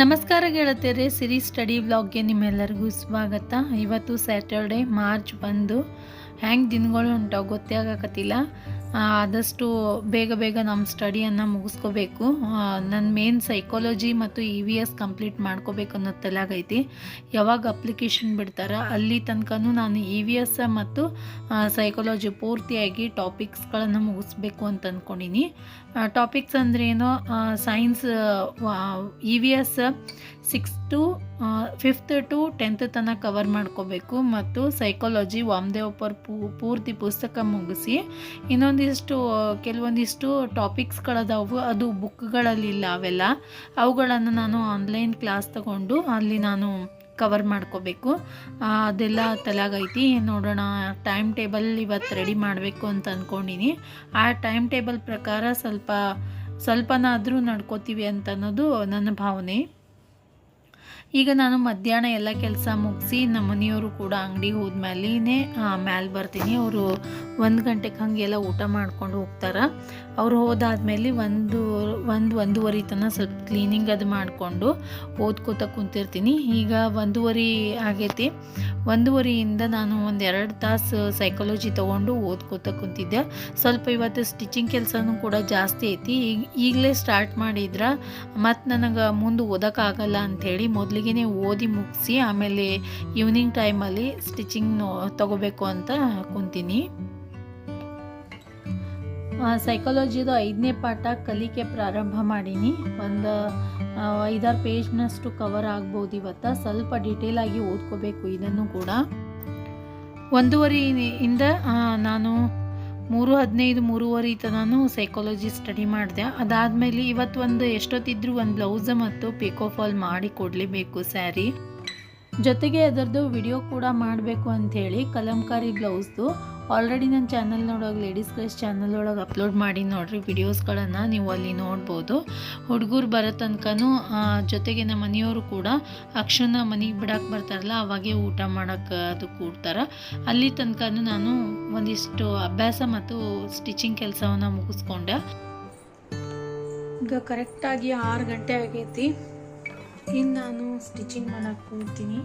ನಮಸ್ಕಾರ ಗೆಳತಿಯರೇ ಸಿರಿ ಸ್ಟಡಿ ಬ್ಲಾಗ್ಗೆ ನಿಮ್ಮೆಲ್ಲರಿಗೂ ಸ್ವಾಗತ. ಇವತ್ತು ಸ್ಯಾಟರ್ಡೆ ಮಾರ್ಚ್ ಬಂದು ಹೆಂಗೆ ದಿನಗಳು ಹೊಂಟಾವ ಗೊತ್ತೇ ಆಗಕತ್ತಿಲ್ಲ. ಆದಷ್ಟು ಬೇಗ ಬೇಗ ನಮ್ಮ ಸ್ಟಡಿಯನ್ನು ಮುಗಿಸ್ಕೋಬೇಕು. ನನ್ನ ಮೇನ್ ಸೈಕಾಲಜಿ ಮತ್ತು ಇ ವಿ ಎಸ್ ಕಂಪ್ಲೀಟ್ ಮಾಡ್ಕೋಬೇಕು ಅನ್ನೋ ತಲೆಗೈತಿ. ಯಾವಾಗ ಅಪ್ಲಿಕೇಶನ್ ಬಿಡ್ತಾರ, ಅಲ್ಲಿ ತನಕನೂ ನಾನು ಇ ವಿ ಎಸ್ ಮತ್ತು ಸೈಕಾಲಜಿ ಪೂರ್ತಿಯಾಗಿ ಟಾಪಿಕ್ಸ್ಗಳನ್ನು ಮುಗಿಸ್ಬೇಕು ಅಂತ ಅಂದ್ಕೊಂಡಿನಿ ಟಾಪಿಕ್ಸ್ ಅಂದ್ರೇನು science E V S six to fifth to tenth ತನಕ ಕವರ್ ಮಾಡ್ಕೋಬೇಕು ಮತ್ತು ಸೈಕಾಲಜಿ ವಾಮದೇವಪ್ಪರ್ ಪೂ, ಪೂರ್ತಿ ಪುಸ್ತಕ ಮುಗಿಸಿ ಇನ್ನೊಂದಿಷ್ಟು ಕೆಲವೊಂದಿಷ್ಟು ಟಾಪಿಕ್ಸ್ಗಳದಾವು ಅದು ಬುಕ್ಗಳಲ್ಲಿಲ್ಲ ಅವೆಲ್ಲ. ಅವುಗಳನ್ನು ನಾನು ಆನ್ಲೈನ್ ಕ್ಲಾಸ್ ತಗೊಂಡು ಅಲ್ಲಿ ನಾನು ಕವರ್ ಮಾಡ್ಕೋಬೇಕು. ಅದೆಲ್ಲ ತಲಾಗೈತಿ. ನೋಡೋಣ ಟೈಮ್ ಟೇಬಲ್ ಇವತ್ತು ರೆಡಿ ಮಾಡಬೇಕು ಅಂತ ಅಂದ್ಕೊಂಡಿನಿ ಆ ಟೈಮ್ ಟೇಬಲ್ ಪ್ರಕಾರ ಸ್ವಲ್ಪ, ಸ್ವಲ್ಪನಾದರೂ ನಡ್ಕೋತೀವಿ ಅಂತ ಅನ್ನೋದು ನನ್ನ ಭಾವನೆ. ಈಗ ನಾನು ಮಧ್ಯಾಹ್ನ ಎಲ್ಲ ಕೆಲಸ ಮುಗಿಸಿ ನಮ್ಮ ಮನೆಯವರು ಕೂಡ ಅಂಗಡಿಗೆ ಹೋದ್ಮೇಲೆ ಮ್ಯಾಲೆ ಬರ್ತೀನಿ. ಅವರು ಒಂದು ಗಂಟೆಗೆ ಹಾಗೆಲ್ಲ ಊಟ ಮಾಡ್ಕೊಂಡು ಹೋಗ್ತಾರೆ. ಅವ್ರು ಹೋದಾದ್ಮೇಲೆ ಒಂದು ಒಂದು ಒಂದೂವರೆ ತನಕ ಸ್ವಲ್ಪ ಕ್ಲೀನಿಂಗ್ ಅದು ಮಾಡಿಕೊಂಡು ಓದ್ಕೋತ ಕುಂತಿರ್ತೀನಿ. ಈಗ ಒಂದೂವರೆ ಆಗೈತಿ. ಒಂದೂವರೆಯಿಂದ ನಾನು ಒಂದು ಎರಡು ತಾಸು ಸೈಕಾಲಜಿ ತೊಗೊಂಡು ಓದ್ಕೋತ ಕುಂತಿದ್ದೆ. ಸ್ವಲ್ಪ ಇವತ್ತು ಸ್ಟಿಚಿಂಗ್ ಕೆಲಸನೂ ಕೂಡ ಜಾಸ್ತಿ ಐತಿ. ಈಗ, ಈಗಲೇ ಸ್ಟಾರ್ಟ್ ಮಾಡಿದ್ರೆ ಮತ್ತು ನನಗೆ ಮುಂದೆ ಓದೋಕ್ಕಾಗಲ್ಲ ಅಂಥೇಳಿ ಮೊದಲಿಗೆ ಓದಿ ಮುಗಿಸಿ ಆಮೇಲೆ ಈವ್ನಿಂಗ್ ಟೈಮಲ್ಲಿ ಸ್ಟಿಚಿಂಗ್ ತಗೋಬೇಕು ಅಂತ ಕುಂತೀನಿ. ಸೈಕಾಲಜಿದು ಐದನೇ ಪಾಠ ಕಲಿಕೆ ಪ್ರಾರಂಭ ಮಾಡೀನಿ. ಒಂದು ಐದಾರು ಪೇಜ್ನಷ್ಟು ಕವರ್ ಆಗ್ಬೋದು ಇವತ್ತು. ಸ್ವಲ್ಪ ಡೀಟೇಲಾಗಿ ಓದ್ಕೋಬೇಕು ಇದನ್ನು ಕೂಡ. ಒಂದೂವರೆ ಇಂದ ನಾನು ಮೂರು ಹದಿನೈದು, ಮೂರುವರೆ ತನಾನು ಸೈಕಾಲಜಿ ಸ್ಟಡಿ ಮಾಡಿದೆ. ಅದಾದಮೇಲೆ ಇವತ್ತು ಒಂದು ಎಷ್ಟೊತ್ತಿದ್ರು ಒಂದು ಬ್ಲೌಸ್ ಮತ್ತು ಪಿಕೋ ಫಾಲ್ ಮಾಡಿ ಕೊಡಲೇಬೇಕು ಸ್ಯಾರಿ ಜೊತೆಗೆ ಅದರದ್ದು ವಿಡಿಯೋ ಕೂಡ ಮಾಡಬೇಕು ಅಂಥೇಳಿ, ಕಲಂಕಾರಿ ಬ್ಲೌಸ್ದು ಆಲ್ರೆಡಿ ನನ್ನ ಚಾನಲ್ ನೋಡೋಕೆ ಲೇಡೀಸ್ ಕ್ರೈಸ್ ಚಾನಲ್ ಒಳಗೆ ಅಪ್ಲೋಡ್ ಮಾಡಿ ನೋಡ್ರಿ ವಿಡಿಯೋಸ್ಗಳನ್ನು ನೀವು ಅಲ್ಲಿ ನೋಡ್ಬೋದು. ಹುಡುಗರು ಬರೋ ತನಕನೂ ಜೊತೆಗೆ ನಮ್ಮ ಮನೆಯವರು ಕೂಡ ಅಕ್ಷನ ಮನೆಗೆ ಬಿಡಕ್ಕೆ ಬರ್ತಾರಲ್ಲ, ಅವಾಗೆ ಊಟ ಮಾಡೋಕ್ಕೆ ಅದು ಕೂಡ್ತಾರೆ. ಅಲ್ಲಿ ತನಕನೂ ನಾನು ಒಂದಿಷ್ಟು ಅಭ್ಯಾಸ ಮತ್ತು ಸ್ಟಿಚಿಂಗ್ ಕೆಲಸವನ್ನು ಮುಗಿಸ್ಕೊಂಡೆ. ಈಗ ಕರೆಕ್ಟಾಗಿ ಆರು ಗಂಟೆ ಆಗೈತಿ. ಇನ್ನು ನಾನು ಸ್ಟಿಚಿಂಗ್ ಮಾಡೋಕ್ಕೆ ಕೂಡ್ತೀನಿ.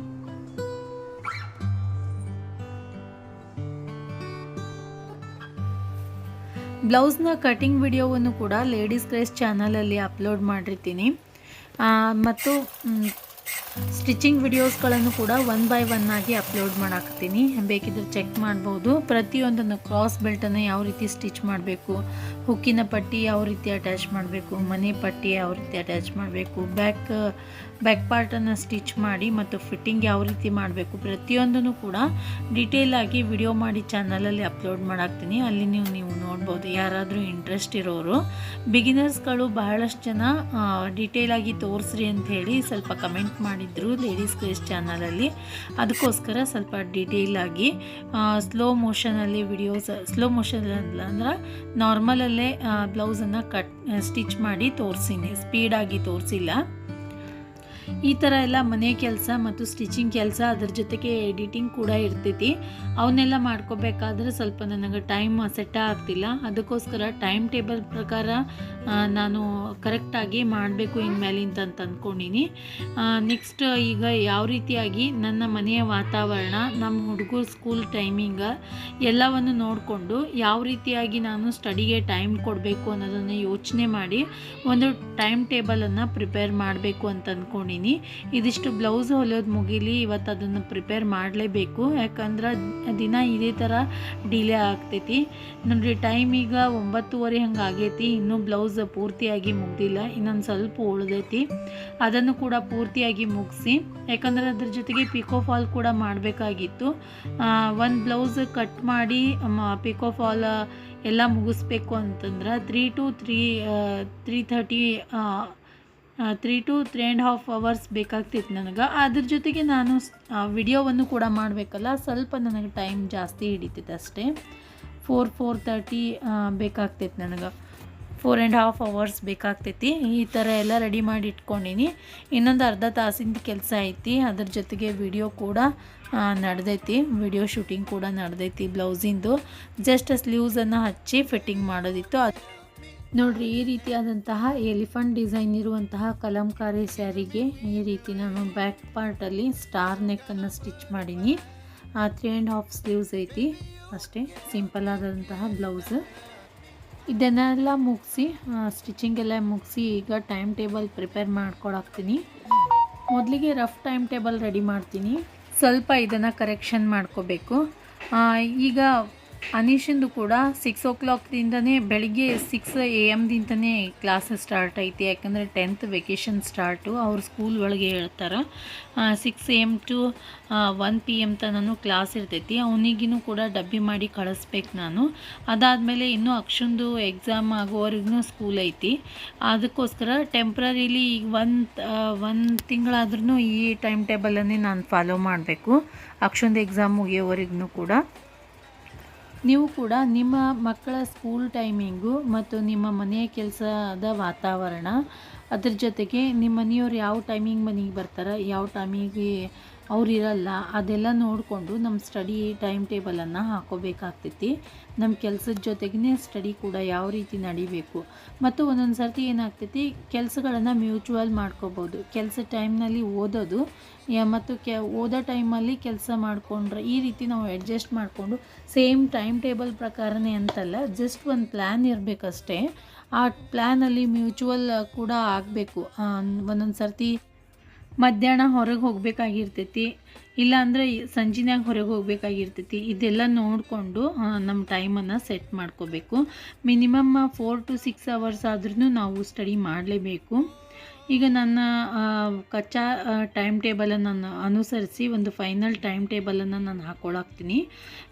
ಬ್ಲೌಸ್ನ ಕಟಿಂಗ್ ವಿಡಿಯೋವನ್ನು ಕೂಡ ಲೇಡೀಸ್ ಕ್ರೇಸ್ ಚಾನಲಲ್ಲಿ ಅಪ್ಲೋಡ್ ಮಾಡಿರ್ತೀನಿ. ಮತ್ತು ಸ್ಟಿಚಿಂಗ್ ವಿಡಿಯೋಸ್ಗಳನ್ನು ಕೂಡ ಒನ್ ಬೈ ಒನ್ ಆಗಿ ಅಪ್ಲೋಡ್ ಮಾಡಾಕ್ತೀನಿ ಬೇಕಿದ್ರೆ ಚೆಕ್ ಮಾಡ್ಬೋದು. ಪ್ರತಿಯೊಂದನ್ನು ಕ್ರಾಸ್ ಬೆಲ್ಟನ್ನು ಯಾವ ರೀತಿ ಸ್ಟಿಚ್ ಮಾಡಬೇಕು ಹುಕ್ಕಿನ ಪಟ್ಟಿ ಯಾವ ರೀತಿ ಅಟ್ಯಾಚ್ ಮಾಡಬೇಕು, ಮನೆ ಪಟ್ಟಿ ಯಾವ ರೀತಿ ಅಟ್ಯಾಚ್ ಮಾಡಬೇಕು ಬ್ಯಾಕ್ ಬ್ಯಾಕ್ ಪಾರ್ಟನ್ನು ಸ್ಟಿಚ್ ಮಾಡಿ ಮತ್ತು ಫಿಟ್ಟಿಂಗ್ ಯಾವ ರೀತಿ ಮಾಡಬೇಕು ಪ್ರತಿಯೊಂದನ್ನು ಕೂಡ ಡೀಟೇಲ್ ಆಗಿ ವಿಡಿಯೋ ಮಾಡಿ ಚಾನಲಲ್ಲಿ ಅಪ್ಲೋಡ್ ಮಾಡಾಕ್ತೀನಿ. ಅಲ್ಲಿ ನೀವು ನೀವು ನೋಡ್ಬೋದು ಯಾರಾದರೂ ಇಂಟ್ರೆಸ್ಟ್ ಇರೋರು. ಬಿಗಿನರ್ಸ್ಗಳು ಬಹಳಷ್ಟು ಜನ ಡೀಟೇಲ್ ಆಗಿ ತೋರಿಸ್ರಿ ಅಂತ ಹೇಳಿ ಸ್ವಲ್ಪ ಕಮೆಂಟ್ ಮಾಡಿದ್ರು ಲೇಡೀಸ್ ಕ್ರೇಸ್ ಚಾನಲಲ್ಲಿ ಅದಕ್ಕೋಸ್ಕರ ಸ್ವಲ್ಪ ಡೀಟೇಲ್ ಆಗಿ ಸ್ಲೋ ಮೋಷನಲ್ಲಿ ವಿಡಿಯೋಸ್ ಸ್ಲೋ ಮೋಷನ್ ಅಂದ್ರೆ ನಾರ್ಮಲಲ್ಲೇ ಬ್ಲೌಸನ್ನು ಕಟ್ ಸ್ಟಿಚ್ ಮಾಡಿ ತೋರಿಸಿನಿ. ಸ್ಪೀಡಾಗಿ ತೋರಿಸಿಲ್ಲ. ಈ ಥರ ಎಲ್ಲ ಮನೆ ಕೆಲಸ ಮತ್ತು ಸ್ಟಿಚಿಂಗ್ ಕೆಲಸ ಅದ್ರ ಜೊತೆಗೆ ಎಡಿಟಿಂಗ್ ಕೂಡ ಇರ್ತೈತಿ. ಅವನ್ನೆಲ್ಲ ಮಾಡ್ಕೋಬೇಕಾದ್ರೆ ಸ್ವಲ್ಪ ನನಗೆ ಟೈಮ್ ಸೆಟ್ ಆಗ್ತಿಲ್ಲ. ಅದಕ್ಕೋಸ್ಕರ ಟೈಮ್ ಟೇಬಲ್ ಪ್ರಕಾರ ನಾನು ಕರೆಕ್ಟಾಗಿ ಮಾಡಬೇಕು ಇನ್ಮೇಲಿಂದ ಅಂತ ಅಂದ್ಕೊಂಡಿನಿ ನೆಕ್ಸ್ಟ್ ಈಗ ಯಾವ ರೀತಿಯಾಗಿ ನನ್ನ ಮನೆಯ ವಾತಾವರಣ, ನಮ್ಮ ಹುಡುಗರು ಸ್ಕೂಲ್ ಟೈಮಿಂಗ ಎಲ್ಲವನ್ನು ನೋಡಿಕೊಂಡು ಯಾವ ರೀತಿಯಾಗಿ ನಾನು ಸ್ಟಡಿಗೆ ಟೈಮ್ ಕೊಡಬೇಕು ಅನ್ನೋದನ್ನು ಯೋಚನೆ ಮಾಡಿ ಒಂದು ಟೈಮ್ ಟೇಬಲನ್ನು ಪ್ರಿಪೇರ್ ಮಾಡಬೇಕು ಅಂತ ಅಂದ್ಕೊಂಡಿನಿ ಇದಿಷ್ಟು ಬ್ಲೌಸ್ ಹೊಲಿಯೋದು ಮುಗಿಲಿ, ಇವತ್ತು ಅದನ್ನು ಪ್ರಿಪೇರ್ ಮಾಡಲೇಬೇಕು. ಯಾಕಂದ್ರೆ ದಿನ ಇದೇ ಥರ ಡಿಲೇ ಆಗ್ತೈತಿ. ನೋಡಿರಿ, ಟೈಮ್ ಈಗ ಒಂಬತ್ತುವರೆ ಹಂಗೆ ಆಗೈತಿ. ಇನ್ನೂ ಬ್ಲೌಸ್ ಪೂರ್ತಿಯಾಗಿ ಮುಗ್ದಿಲ್ಲ. ಇನ್ನೊಂದು ಸ್ವಲ್ಪ ಉಳ್ದೈತಿ. ಅದನ್ನು ಕೂಡ ಪೂರ್ತಿಯಾಗಿ ಮುಗಿಸಿ, ಯಾಕಂದ್ರೆ ಅದ್ರ ಜೊತೆಗೆ ಪಿಕೋ ಫಾಲ್ ಕೂಡ ಮಾಡಬೇಕಾಗಿತ್ತು. ಒಂದು ಬ್ಲೌಸ್ ಕಟ್ ಮಾಡಿ ಪಿಕೋ ಫಾಲ್ ಎಲ್ಲ ಮುಗಿಸ್ಬೇಕು ಅಂತಂದ್ರೆ three to three three thirty three to three and half hours ಬೇಕಾಗ್ತಿತ್ತು ನನಗೆ. ಅದ್ರ ಜೊತೆಗೆ ನಾನು ವಿಡಿಯೋವನ್ನು ಕೂಡ ಮಾಡಬೇಕಲ್ಲ, ಸ್ವಲ್ಪ ನನಗೆ ಟೈಮ್ ಜಾಸ್ತಿ ಹಿಡಿತೈತೆ ಅಷ್ಟೇ. ಫೋರ್ ಫೋರ್ ತರ್ಟಿ ಬೇಕಾಗ್ತೈತೆ ನನಗೆ. ಫೋರ್ ಆ್ಯಂಡ್ ಹಾಫ್ ಅವರ್ಸ್ ಬೇಕಾಗ್ತೈತಿ ಈ ಥರ ಎಲ್ಲ ರೆಡಿ ಮಾಡಿ ಇಟ್ಕೊಂಡಿನಿ. ಇನ್ನೊಂದು ಅರ್ಧ ತಾಸಿಂದ ಕೆಲಸ ಐತಿ. ಅದ್ರ ಜೊತೆಗೆ ವಿಡಿಯೋ ಕೂಡ ನಡೆದೈತಿ. ವಿಡಿಯೋ ಶೂಟಿಂಗ್ ಕೂಡ ನಡೆದೈತಿ ಬ್ಲೌಸಿಂದು ಜಸ್ಟ್ ಸ್ಲೀವ್ಸನ್ನು ಹಚ್ಚಿ ಫಿಟ್ಟಿಂಗ್ ಮಾಡೋದಿತ್ತು. ಅದು ನೋಡ್ರಿ, ಈ ರೀತಿಯಾದಂತಹ ಎಲಿಫೆಂಟ್ ಡಿಸೈನ್ ಇರುವಂತಹ ಕಲಂಕಾರಿ ಸ್ಯಾರಿಗೆ ಈ ರೀತಿ ನಾನು ಬ್ಯಾಕ್ ಪಾರ್ಟಲ್ಲಿ ಸ್ಟಾರ್ ನೆಕ್ಕನ್ನು ಸ್ಟಿಚ್ ಮಾಡೀನಿ. ತ್ರೀ ಆ್ಯಂಡ್ ಹಾಫ್ ಸ್ಲೀವ್ಸ್ ಐತಿ. ಅಷ್ಟೇ, ಸಿಂಪಲ್ ಆದಂತಹ ಬ್ಲೌಸ್. ಇದನ್ನೆಲ್ಲ ಮುಗಿಸಿ ಸ್ಟಿಚಿಂಗ್ ಎಲ್ಲ ಮುಗಿಸಿ ಈಗ ಟೈಮ್ ಟೇಬಲ್ ಪ್ರಿಪೇರ್ ಮಾಡ್ಕೊಳಾಕ್ತೀನಿ. ಮೊದಲಿಗೆ ರಫ್ ಟೈಮ್ ಟೇಬಲ್ ರೆಡಿ ಮಾಡ್ತೀನಿ. ಸ್ವಲ್ಪ ಇದನ್ನು ಕರೆಕ್ಷನ್ ಮಾಡ್ಕೋಬೇಕು. ಈಗ ಅನೀಶಂದು ಕೂಡ ಸಿಕ್ಸ್ ಓ ಕ್ಲಾಕ್ದಿಂದನೇ ಬೆಳಿಗ್ಗೆ ಸಿಕ್ಸ್ ಎ ಎಮ್ದಿಂದನೇ ಕ್ಲಾಸ್ ಸ್ಟಾರ್ಟ್ ಐತಿ. ಯಾಕಂದರೆ ಟೆಂತ್ ವೆಕೇಷನ್ ಸ್ಟಾರ್ಟು ಅವ್ರ ಸ್ಕೂಲ್ ಒಳಗೆ ಹೇಳ್ತಾರೆ. Six A M to one P M ತನೂ class ಇರ್ತೈತಿ. ಅವನಿಗಿನೂ ಕೂಡ ಡಬ್ಬಿ ಮಾಡಿ ಕಳಿಸ್ಬೇಕು ನಾನು. ಅದಾದಮೇಲೆ ಇನ್ನೂ ಅಕ್ಷಂದು ಎಕ್ಸಾಮ್ ಆಗೋವರೆಗೂ ಸ್ಕೂಲ್ ಐತಿ. ಅದಕ್ಕೋಸ್ಕರ ಟೆಂಪ್ರರಿಲಿ ಈಗ ಒನ್ ಒಂದು ತಿಂಗಳಾದ್ರೂ ಈ ಟೈಮ್ ಟೇಬಲನ್ನೇ ನಾನು ಫಾಲೋ ಮಾಡಬೇಕು. ಅಕ್ಷಂದು ಎಕ್ಸಾಮ್ ಮುಗಿಯೋವರೆಗೂ ಕೂಡ. ನೀವು ಕೂಡ ನಿಮ್ಮ ಮಕ್ಕಳ ಸ್ಕೂಲ್ ಟೈಮಿಂಗು ಮತ್ತು ನಿಮ್ಮ ಮನೆಯ ಕೆಲಸದ ವಾತಾವರಣ, ಅದ್ರ ಜೊತೆಗೆ ನಿಮ್ಮ ಮನೆಯವ್ರು ಯಾವ ಟೈಮಿಂಗ್ ಮನೆಗೆ ಬರ್ತಾರೆ, ಯಾವ ಟೈಮಿಗೆ ಅವ್ರು ಇರಲ್ಲ ಅದೆಲ್ಲ ನೋಡಿಕೊಂಡು ನಮ್ಮ ಸ್ಟಡಿ ಟೈಮ್ ಟೇಬಲನ್ನು ಹಾಕೋಬೇಕಾಗ್ತೈತಿ. ನಮ್ಮ ಕೆಲಸದ ಜೊತೆಗೇ ಸ್ಟಡಿ ಕೂಡ ಯಾವ ರೀತಿ ನಡಿಬೇಕು. ಮತ್ತು ಒಂದೊಂದು ಸರ್ತಿ ಏನಾಗ್ತೈತಿ, ಕೆಲಸಗಳನ್ನು ಮ್ಯೂಚುವಲ್ ಮಾಡ್ಕೋಬೋದು. ಕೆಲಸ ಟೈಮ್ನಲ್ಲಿ ಓದೋದು ಮತ್ತು ಕೆ, ಓದೋ ಟೈಮಲ್ಲಿ ಕೆಲಸ ಮಾಡಿಕೊಂಡ್ರೆ ಈ ರೀತಿ ನಾವು ಅಡ್ಜಸ್ಟ್ ಮಾಡಿಕೊಂಡು ಸೇಮ್ ಟೈಮ್ ಟೇಬಲ್ ಪ್ರಕಾರನೇ ಅಂತಲ್ಲ ಜಸ್ಟ್ ಒಂದು ಪ್ಲ್ಯಾನ್ ಇರಬೇಕಷ್ಟೇ. ಆ ಪ್ಲ್ಯಾನಲ್ಲಿ ಮ್ಯೂಚುವಲ್ ಕೂಡ ಆಗಬೇಕು. ಒಂದೊಂದು ಸರ್ತಿ ಮಧ್ಯಾಹ್ನ ಹೊರಗೆ ಹೋಗಬೇಕಾಗಿರ್ತೈತಿ, ಇಲ್ಲಾಂದರೆ ಸಂಜಿನ್ಯಾಗ ಹೊರಗೆ ಹೋಗಬೇಕಾಗಿರ್ತೈತಿ, ಇದೆಲ್ಲ ನೋಡಿಕೊಂಡು ನಮ್ಮ ಟೈಮನ್ನು ಸೆಟ್ ಮಾಡ್ಕೋಬೇಕು. Minimum four to six hours ಆದ್ರೂ ನಾವು ಸ್ಟಡಿ ಮಾಡಲೇಬೇಕು. ಈಗ ನನ್ನ ಕಚ್ಚಾ ಟೈಮ್ ಟೇಬಲನ್ನು ನಾನು ಅನುಸರಿಸಿ ಒಂದು ಫೈನಲ್ ಟೈಮ್ ಟೇಬಲನ್ನು ನಾನು ಹಾಕ್ಕೊಳಾಕ್ತೀನಿ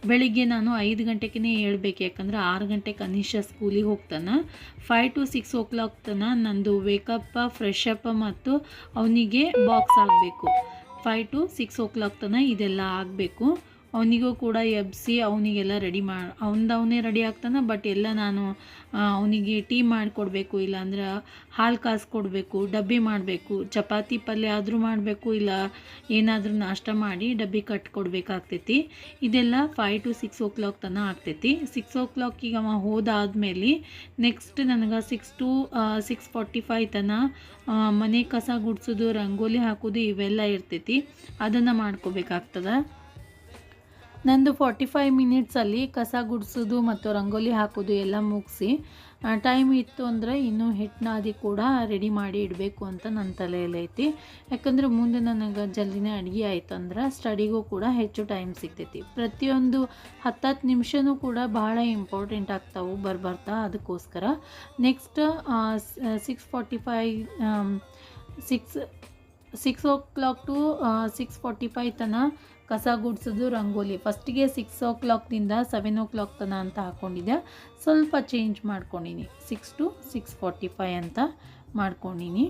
ಬೆಳಿಗ್ಗೆ ನಾನು ಐದು ಗಂಟೆಗೇ ಹೇಳ್ಬೇಕು, ಯಾಕಂದರೆ ಆರು ಗಂಟೆ ಕನಿಷ್ಠ ಸ್ಕೂಲಿಗೆ ಹೋಗ್ತಾನೆ. Five to six o'clock ತನ ನಂದು ವೇಕಪ್ಪ ಫ್ರೆಶಪ್ಪ ಮತ್ತು ಅವನಿಗೆ ಬಾಕ್ಸ್ ಆಗಬೇಕು five to six o'clock ತನಕ ಇದೆಲ್ಲ ಆಗಬೇಕು ಅವನಿಗೂ ಕೂಡ ಎಬ್ಸಿ, ಅವನಿಗೆಲ್ಲ ರೆಡಿ ಮಾಡಿ ಅವ್ನ್ದು ಅವನೇ ರೆಡಿ ಆಗ್ತಾನೆ ಬಟ್ ಎಲ್ಲ ನಾನು ಅವನಿಗೆ ಟೀ ಮಾಡಿಕೊಡ್ಬೇಕು, ಇಲ್ಲಾಂದ್ರೆ ಹಾಲು ಕಾಸ್ಕೊಡ್ಬೇಕು ಡಬ್ಬಿ ಮಾಡಬೇಕು, ಚಪಾತಿ ಪಲ್ಯ ಆದರೂ ಮಾಡಬೇಕು, ಇಲ್ಲ ಏನಾದರೂ ನಾಷ್ಟ ಮಾಡಿ ಡಬ್ಬಿ ಕಟ್ಕೊಡ್ಬೇಕಾಗ್ತೈತಿ ಇದೆಲ್ಲ five to six o'clock ತನಕ ಆಗ್ತೈತಿ. ಸಿಕ್ಸ್ ಓ ಕ್ಲಾಕಿಗೆ ಅವ ಹೋದಾದ್ಮೇಲೆ ನೆಕ್ಸ್ಟ್ ನನಗೆ six to six forty five ತನಕ ಮನೆ ಕಸ ಗುಡಿಸೋದು, ರಂಗೋಲಿ ಹಾಕೋದು ಇವೆಲ್ಲ ಇರ್ತೈತಿ. ಅದನ್ನು ಮಾಡ್ಕೋಬೇಕಾಗ್ತದೆ. ನಂದು ಫಾರ್ಟಿ ಫೈವ್ ಮಿನಿಟ್ಸಲ್ಲಿ ಕಸ ಗುಡಿಸೋದು ಮತ್ತು ರಂಗೋಲಿ ಹಾಕೋದು ಎಲ್ಲ ಮುಗಿಸಿ ಟೈಮ್ ಇತ್ತು ಅಂದರೆ ಇನ್ನೂ ಹಿಟ್ಟನಾದಿ ಕೂಡ ರೆಡಿ ಮಾಡಿ ಇಡಬೇಕು ಅಂತ ನನ್ನ ತಲೆಯಲ್ಲಿ ಐತಿ. ಯಾಕಂದರೆ ಮುಂದೆ ನನಗೆ ಜಲ್ದಿನೇ ಅಡುಗೆ ಆಯ್ತು ಅಂದ್ರೆ ಸ್ಟಡಿಗೂ ಕೂಡ ಹೆಚ್ಚು ಟೈಮ್ ಸಿಗ್ತೈತಿ. ಪ್ರತಿಯೊಂದು ಹತ್ತತ್ತು ನಿಮಿಷನೂ ಕೂಡ ಭಾಳ ಇಂಪಾರ್ಟೆಂಟ್ ಆಗ್ತಾವೆ ಬರ್ಬರ್ತಾ ಅದಕ್ಕೋಸ್ಕರ. Next six forty five six six o'clock to six forty five ತನಕ ಕಸ ಗುಡಿಸೋದು, ರಂಗೋಲಿ. ಫಸ್ಟಿಗೆ ಸಿಕ್ಸ್ ಓ ಕ್ಲಾಕ್ನಿಂದ ಸೆವೆನ್ ಓ ಕ್ಲಾಕ್ ತನ ಅಂತ ಹಾಕ್ಕೊಂಡಿದ್ದೆ ಸ್ವಲ್ಪ change ಮಾಡ್ಕೊಂಡಿನಿ. Six to six forty five ಅಂತ ಮಾಡ್ಕೊಂಡಿನಿ.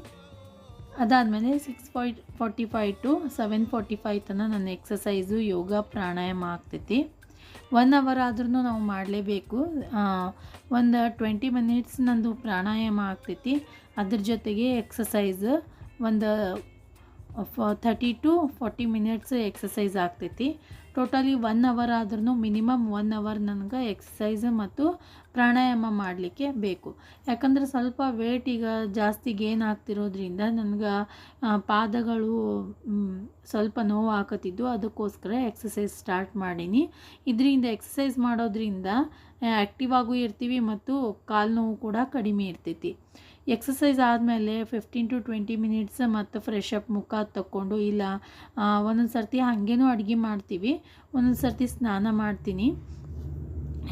ಅದಾದಮೇಲೆ six five forty five to seven forty five ತನಕ ನನ್ನ ಎಕ್ಸಸೈಸು ಯೋಗ, ಪ್ರಾಣಾಯಾಮ ಆಗ್ತೈತಿ. ಒನ್ ಅವರ್ ಆದ್ರೂ ನಾವು ಮಾಡಲೇಬೇಕು. ಒಂದು ಟ್ವೆಂಟಿ ಮಿನಿಟ್ಸ್ ನಂದು ಪ್ರಾಣಾಯಾಮ ಆಗ್ತೈತಿ. ಅದ್ರ ಜೊತೆಗೆ ಎಕ್ಸಸೈಸ್ ಒಂದು thirty to forty minutes exercise ಆಗ್ತೈತಿ. ಟೋಟಲಿ ಒನ್ ಅವರ್ ಆದ್ರೂ ಮಿನಿಮಮ್ ಒನ್ ಅವರ್ ನನಗೆ ಎಕ್ಸಸೈಸ್ ಮತ್ತು ಪ್ರಾಣಾಯಾಮ ಮಾಡಲಿಕ್ಕೆ ಬೇಕು. ಯಾಕಂದರೆ ಸ್ವಲ್ಪ ವೇಟ್ ಈಗ ಜಾಸ್ತಿ ಗೇನ್ ಆಗ್ತಿರೋದ್ರಿಂದ ನನಗೆ ಪಾದಗಳು ಸ್ವಲ್ಪ ನೋವು ಹಾಕತ್ತಿದ್ದು ಅದಕ್ಕೋಸ್ಕರ ಎಕ್ಸಸೈಸ್ ಸ್ಟಾರ್ಟ್ ಮಾಡೀನಿ. ಇದರಿಂದ ಎಕ್ಸಸೈಸ್ ಮಾಡೋದ್ರಿಂದ ಆ್ಯಕ್ಟಿವ್ ಆಗೂ ಇರ್ತೀವಿ ಮತ್ತು ಕಾಲು ನೋವು ಕೂಡ ಕಡಿಮೆ ಇರ್ತೈತಿ. ಎಕ್ಸಸೈಸ್ ಆದಮೇಲೆ ಫಿಫ್ಟೀನ್ ಟು ಟ್ವೆಂಟಿ ಮಿನಿಟ್ಸ್ ಮತ್ತು ಫ್ರೆಶ್ ಅಪ್ ಮುಖ ತಕ್ಕೊಂಡು ಇಲ್ಲ ಒಂದೊಂದು ಸರ್ತಿ ಹಾಗೇನೂ ಅಡುಗೆ ಮಾಡ್ತೀವಿ, ಒಂದೊಂದು ಸರ್ತಿ ಸ್ನಾನ ಮಾಡ್ತೀನಿ.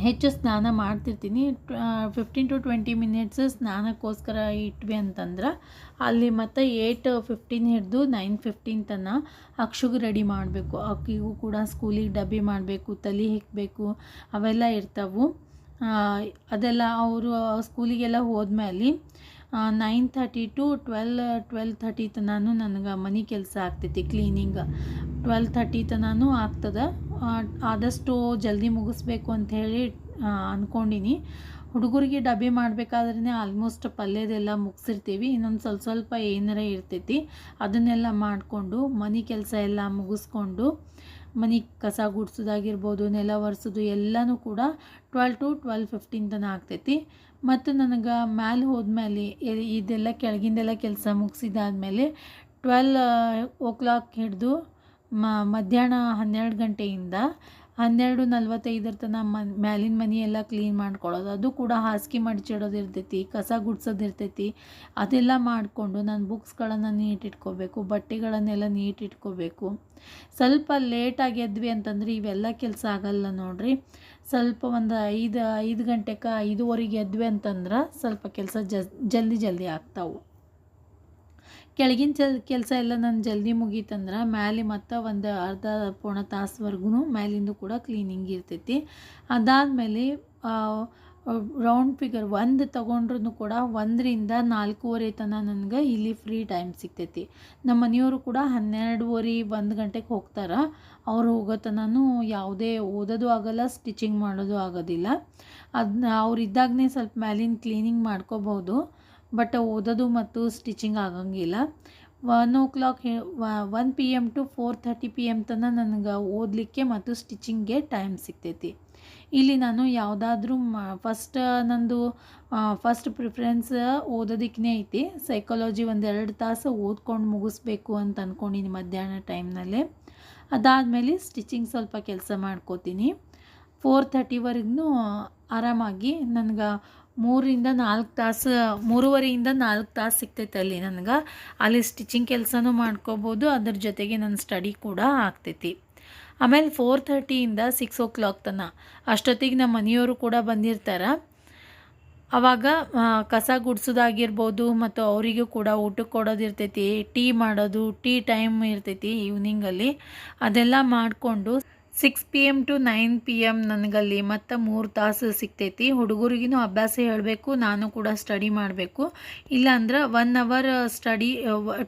ಹೆಚ್ಚು ಸ್ನಾನ ಮಾಡ್ತಿರ್ತೀನಿ. ಫಿಫ್ಟೀನ್ ಟು ಟ್ವೆಂಟಿ ಮಿನಿಟ್ಸ್ ಸ್ನಾನಕ್ಕೋಸ್ಕರ ಇಟ್ವಿ ಅಂತಂದ್ರೆ ಅಲ್ಲಿ ಮತ್ತು ಏಯ್ಟ್ ಫಿಫ್ಟೀನ್ ಹಿಡಿದು ನೈನ್ ಫಿಫ್ಟೀನ್ ತನಕ ಅಕ್ಷುಗೆ ರೆಡಿ ಮಾಡಬೇಕು. ಅಕ್ಕಿಗೂ ಕೂಡ ಸ್ಕೂಲಿಗೆ ಡಬ್ಬಿ ಮಾಡಬೇಕು, ತಲೆ ಹಿಕ್ಕಬೇಕು ಅವೆಲ್ಲ ಇರ್ತವು. ಅದೆಲ್ಲ ಅವರು ಸ್ಕೂಲಿಗೆಲ್ಲ ಹೋದ್ಮೇಲೆ nine thirty to twelve twelve thirty ತನೂ ನನಗೆ ಮನೆ ಕೆಲಸ ಆಗ್ತೈತಿ ಕ್ಲೀನಿಂಗ್ ಟ್ವೆಲ್ ಥರ್ಟಿ ತನೂ ಆಗ್ತದೆ. ಆದಷ್ಟು ಜಲ್ದಿ ಮುಗಿಸ್ಬೇಕು ಅಂಥೇಳಿ ಅಂದ್ಕೊಂಡಿನಿ ಹುಡುಗರಿಗೆ ಡಬ್ಬಿ ಮಾಡಬೇಕಾದ್ರೆ ಆಲ್ಮೋಸ್ಟ್ ಪಲ್ಯದೆಲ್ಲ ಮುಗಿಸಿರ್ತೀವಿ. ಇನ್ನೊಂದು ಸ್ವಲ್ಪ ಸ್ವಲ್ಪ ಏನಾರ ಇರ್ತೈತಿ, ಅದನ್ನೆಲ್ಲ ಮಾಡಿಕೊಂಡು ಮನೆ ಕೆಲಸ ಎಲ್ಲ ಮುಗಿಸ್ಕೊಂಡು ಮನೆ ಕಸ ಗುಡ್ಸೋದಾಗಿರ್ಬೋದು, ನೆಲ ಒರೆಸೋದು ಎಲ್ಲನೂ ಕೂಡ ಟ್ವೆಲ್ ಟು ಟ್ವೆಲ್ ಫಿಫ್ಟೀನ್ ತನಕ ಆಗ್ತೈತಿ. ಮತ್ತು ನನಗೆ ಮ್ಯಾಲೆ ಹೋದ್ಮೇಲೆ ಇದೆಲ್ಲ ಕೆಳಗಿಂದೆಲ್ಲ ಕೆಲಸ ಮುಗಿಸಿದಾದ್ಮೇಲೆ ಟ್ವೆಲ್ ಓ ಕ್ಲಾಕ್ ಹಿಡಿದು ಮಧ್ಯಾಹ್ನ ಹನ್ನೆರಡು ಗಂಟೆಯಿಂದ ಹನ್ನೆರಡು ನಲ್ವತ್ತೈದರ ತನ ಮನ್, ಮ್ಯಾಲಿನ ಮನೆ ಎಲ್ಲ ಕ್ಲೀನ್ ಮಾಡ್ಕೊಳ್ಳೋದು ಅದು ಕೂಡ ಹಾಸಿಗೆ ಮಡಿಚಿಡೋದು ಇರ್ತೈತಿ, ಕಸ ಗುಡ್ಸೋದು ಇರ್ತೈತಿ. ಅದೆಲ್ಲ ಮಾಡಿಕೊಂಡು ನಾನು ಬುಕ್ಸ್ಗಳನ್ನು ನೀಟ್ ಇಟ್ಕೋಬೇಕು, ಬಟ್ಟೆಗಳನ್ನೆಲ್ಲ ನೀಟ್ ಇಟ್ಕೋಬೇಕು. ಸ್ವಲ್ಪ ಲೇಟಾಗಿ ಎದ್ವಿ ಅಂತಂದ್ರೆ ಇವೆಲ್ಲ ಕೆಲಸ ಆಗಲ್ಲ ನೋಡ್ರಿ. ಸ್ವಲ್ಪ ಒಂದು ಐದು ಐದು ಗಂಟೆಗೆ ಐದುವರೆಗೆ ಎದ್ವಿ ಅಂತಂದ್ರೆ ಸ್ವಲ್ಪ ಕೆಲಸ ಜಲ್ದಿ ಜಲ್ದಿ ಆಗ್ತಾವೆ. ಕೆಳಗಿನ ಜಲ್ ಕೆಲಸ ಎಲ್ಲ ನಾನು ಜಲ್ದಿ ಮುಗೀತಂದ್ರೆ ಮ್ಯಾಲೆ ಮತ್ತು ಒಂದು ಅರ್ಧ ಪೋಣ ತಾಸುವರೆಗೂ ಮ್ಯಾಲಿಂದು ಕೂಡ ಕ್ಲೀನಿಂಗ್ ಇರ್ತೈತಿ. ಅದಾದಮೇಲೆ ರೌಂಡ್ ಫಿಗರ್ ಒಂದು ತೊಗೊಂಡ್ರೂ ಕೂಡ ಒಂದರಿಂದ ನಾಲ್ಕೂವರೆ ತನಕ ನನಗೆ ಇಲ್ಲಿ ಫ್ರೀ ಟೈಮ್ ಸಿಗ್ತೈತಿ. ನಮ್ಮ ಮನೆಯವರು ಕೂಡ ಹನ್ನೆರಡುವರೆ ಒಂದು ಗಂಟೆಗೆ ಹೋಗ್ತಾರೆ. ಅವ್ರು ಹೋಗೋ ತನೂ ಯಾವುದೇ ಓದೋದು ಆಗೋಲ್ಲ, ಸ್ಟಿಚಿಂಗ್ ಮಾಡೋದು ಆಗೋದಿಲ್ಲ. ಅದನ್ನ ಅವ್ರು ಇದ್ದಾಗನೇ ಸ್ವಲ್ಪ ಮ್ಯಾಲಿನ ಕ್ಲೀನಿಂಗ್ ಮಾಡ್ಕೋಬೋದು. ಬಟ್ ಓದೋದು ಮತ್ತು ಸ್ಟಿಚಿಂಗ್ ಆಗಂಗಿಲ್ಲ. One o'clock one P M to four thirty P M ತನಕ ನನಗೆ ಓದಲಿಕ್ಕೆ ಮತ್ತು ಸ್ಟಿಚಿಂಗ್ಗೆ ಟೈಮ್ ಸಿಗ್ತೈತಿ. ಇಲ್ಲಿ ನಾನು ಯಾವುದಾದ್ರೂ ಫಸ್ಟ್ ನಂದು ಫಸ್ಟ್ ಪ್ರಿಫರೆನ್ಸ್ ಓದೋದಕ್ಕೇ ಐತಿ. ಸೈಕಾಲಜಿ ಒಂದೆರಡು ತಾಸು ಓದ್ಕೊಂಡು ಮುಗಿಸ್ಬೇಕು ಅಂತ ಅಂದ್ಕೊಂಡಿನಿ ಮಧ್ಯಾಹ್ನ ಟೈಮ್ನಲ್ಲೇ. ಅದಾದಮೇಲೆ ಸ್ಟಿಚಿಂಗ್ ಸ್ವಲ್ಪ ಕೆಲಸ ಮಾಡ್ಕೋತೀನಿ. ಫೋರ್ ಥರ್ಟಿವರೆಗೂ ಆರಾಮಾಗಿ ನನಗೆ ಮೂರಿಂದ ನಾಲ್ಕು ತಾಸು, ಮೂರುವರೆಯಿಂದ ನಾಲ್ಕು ತಾಸು ಸಿಗ್ತೈತೆ ಅಲ್ಲಿ ನನಗೆ. ಅಲ್ಲಿ ಸ್ಟಿಚಿಂಗ್ ಕೆಲಸನೂ ಮಾಡ್ಕೋಬೋದು, ಅದ್ರ ಜೊತೆಗೆ ನನ್ನ ಸ್ಟಡಿ ಕೂಡ ಆಗ್ತೈತಿ. ಆಮೇಲೆ ಫೋರ್ ಥರ್ಟಿಯಿಂದ ಸಿಕ್ಸ್ ಓ ಕ್ಲಾಕ್ ತನಕ ಅಷ್ಟೊತ್ತಿಗೆ ನಮ್ಮ ಮನೆಯವರು ಕೂಡ ಬಂದಿರ್ತಾರೆ. ಆವಾಗ ಕಸ ಗುಡ್ಸೋದಾಗಿರ್ಬೋದು ಮತ್ತು ಅವರಿಗೂ ಕೂಡ ಊಟಕ್ಕೆ ಕೊಡೋದಿರ್ತೈತಿ ಟೀ ಮಾಡೋದು ಟೀ ಟೈಮ್ ಇರ್ತೈತಿ ಈವ್ನಿಂಗಲ್ಲಿ ಅದೆಲ್ಲ ಮಾಡಿಕೊಂಡು six P M to nine P M ನನಗಲ್ಲಿ ಮತ್ತು ಮೂರು ತಾಸು ಸಿಗ್ತೈತಿ. ಹುಡುಗರಿಗೂ ಅಭ್ಯಾಸ ಹೇಳಬೇಕು, ನಾನು ಕೂಡ ಸ್ಟಡಿ ಮಾಡಬೇಕು. ಇಲ್ಲಾಂದ್ರೆ one hour study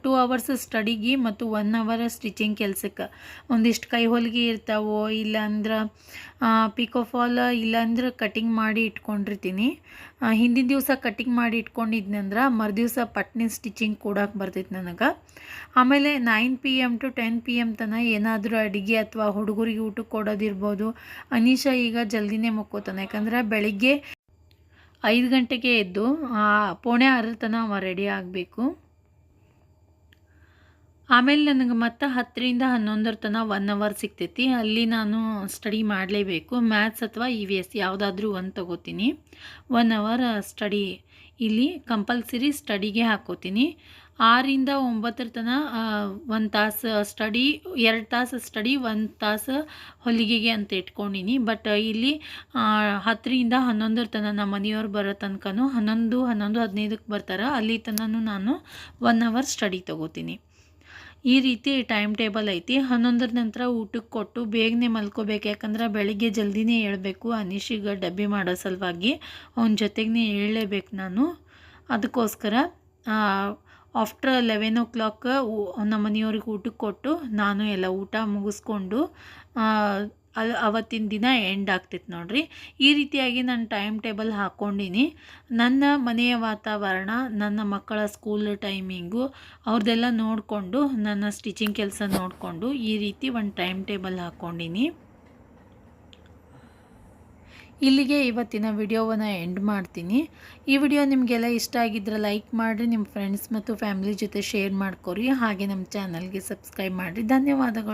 two hours ಸ್ಟಡಿಗೆ ಮತ್ತು ಒನ್ ಅವರ್ ಸ್ಟಿಚಿಂಗ್ ಕೆಲಸಕ್ಕೆ. ಒಂದಿಷ್ಟು ಕೈ ಹೊಲಿಗೆ ಇರ್ತಾವೋ, ಇಲ್ಲಾಂದ್ರೆ ಪಿಕೋ ಫಾಲ್ ಇಲ್ಲಾಂದ್ರೆ ಕಟಿಂಗ್ ಮಾಡಿ ಇಟ್ಕೊಂಡಿರ್ತೀನಿ. ಹಿಂದಿನ ದಿವಸ ಕಟಿಂಗ್ ಮಾಡಿ ಇಟ್ಕೊಂಡಿದ್ನಂದ್ರೆ ಮರುದಿವಸ ಪಟ್ನಿ ಸ್ಟಿಚಿಂಗ್ ಕೊಡೋಕೆ ಬರ್ತೈತೆ ನನಗೆ. ಆಮೇಲೆ nine P M to ten P M ತನಕ ಏನಾದರೂ ಅಡುಗೆ ಅಥವಾ ಹುಡುಗರಿಗೆ ಊಟಕ್ಕೆ ಕೊಡೋದಿರ್ಬೋದು. ಅನೀಶಾ ಈಗ ಜಲ್ದಿನೇ ಮುಕ್ಕೋತಾನೆ. ಯಾಕಂದ್ರೆ ಬೆಳಿಗ್ಗೆ ಐದು ಗಂಟೆಗೆ ಎದ್ದು ಪೋಣೆ ಆರರ ತನಕ ಅವ ರೆಡಿ ಆಗಬೇಕು. ಆಮೇಲೆ ನನಗೆ ಮತ್ತೆ ಹತ್ತರಿಂದ ಹನ್ನೊಂದರ ತನಕ ಒನ್ ಅವರ್ ಸಿಗ್ತೈತಿ. ಅಲ್ಲಿ ನಾನು ಸ್ಟಡಿ ಮಾಡಲೇಬೇಕು. ಮ್ಯಾಥ್ಸ್ ಅಥವಾ ಇ ವಿ ಎಸ್ ಯಾವುದಾದ್ರೂ ಒಂದು ತಗೋತೀನಿ. ಒನ್ ಅವರ್ ಸ್ಟಡಿ ಇಲ್ಲಿ ಕಂಪಲ್ಸರಿ ಸ್ಟಡಿಗೆ ಹಾಕೋತೀನಿ. ಆರಿಂದ ಒಂಬತ್ತರ ತನಕ ಒಂದು ತಾಸು ಸ್ಟಡಿ ಎರಡು ತಾಸು ಸ್ಟಡಿ ಒಂದು ತಾಸು ಹೊಲಿಗೆಗೆ ಅಂತ ಇಟ್ಕೊಂಡಿನಿ. ಬಟ್ ಇಲ್ಲಿ ಹತ್ತರಿಂದ ಹನ್ನೊಂದರ ತನಕ ನಮ್ಮ ಮನೆಯವ್ರು ಬರೋ ತನಕನೂ ಹನ್ನೊಂದು ಹನ್ನೊಂದು, ಹದಿನೈದಕ್ಕೆ ಬರ್ತಾರೆ. ಅಲ್ಲಿ ತನಕ ನಾನು ಒನ್ ಅವರ್ ಸ್ಟಡಿ ತೊಗೋತೀನಿ. ಈ ರೀತಿ ಟೈಮ್ ಟೇಬಲ್ ಐತಿ. ಹನ್ನೊಂದರ ನಂತರ ಊಟಕ್ಕೆ ಕೊಟ್ಟು ಬೇಗನೆ ಮಲ್ಕೋಬೇಕು. ಯಾಕಂದ್ರೆ ಬೆಳಿಗ್ಗೆ ಜಲ್ದಿನೇ ಏಳಬೇಕು. ಅನಿಶಿಗೆ ಡಬ್ಬಿ ಮಾಡೋ ಸಲುವಾಗಿ ಅವನ ಜೊತೆಗೇ ಏಳಲೇಬೇಕು ನಾನು. ಅದಕ್ಕೋಸ್ಕರ ಆಫ್ಟರ್ ಲೆವೆನ್ ಓ ಕ್ಲಾಕ್ ನಮ್ಮ ಮನೆಯವ್ರಿಗೆ ಊಟಕ್ಕೆ ಕೊಟ್ಟು ನಾನು ಎಲ್ಲ ಊಟ ಮುಗಿಸ್ಕೊಂಡು ಅಲ್ಲಿ ಅವತ್ತಿನ ದಿನ ಎಂಡ್ ಆಗ್ತೈತೆ ನೋಡ್ರಿ. ಈ ರೀತಿಯಾಗಿ ನಾನು ಟೈಮ್ ಟೇಬಲ್ ಹಾಕ್ಕೊಂಡಿನಿ ನನ್ನ ಮನೆಯ ವಾತಾವರಣ, ನನ್ನ ಮಕ್ಕಳ ಸ್ಕೂಲ್ ಟೈಮಿಂಗು ಅವ್ರದ್ದೆಲ್ಲ ನೋಡಿಕೊಂಡು, ನನ್ನ ಸ್ಟಿಚಿಂಗ್ ಕೆಲಸ ನೋಡಿಕೊಂಡು ಈ ರೀತಿ ಒಂದು ಟೈಮ್ ಟೇಬಲ್ ಹಾಕ್ಕೊಂಡಿನಿ ಇಲ್ಲಿಗೆ ಇವತ್ತಿನ ವಿಡಿಯೋವನ್ನು ಎಂಡ್ ಮಾಡ್ತೀನಿ. ಈ ವಿಡಿಯೋ ನಿಮಗೆಲ್ಲ ಇಷ್ಟ ಆಗಿದ್ರೆ ಲೈಕ್ ಮಾಡಿರಿ ನಿಮ್ಮ ಫ್ರೆಂಡ್ಸ್ ಮತ್ತು ಫ್ಯಾಮಿಲಿ ಜೊತೆ ಶೇರ್ ಮಾಡ್ಕೊರಿ. ಹಾಗೆ ನಮ್ಮ ಚಾನಲ್ಗೆ ಸಬ್ಸ್ಕ್ರೈಬ್ ಮಾಡಿರಿ. ಧನ್ಯವಾದಗಳು.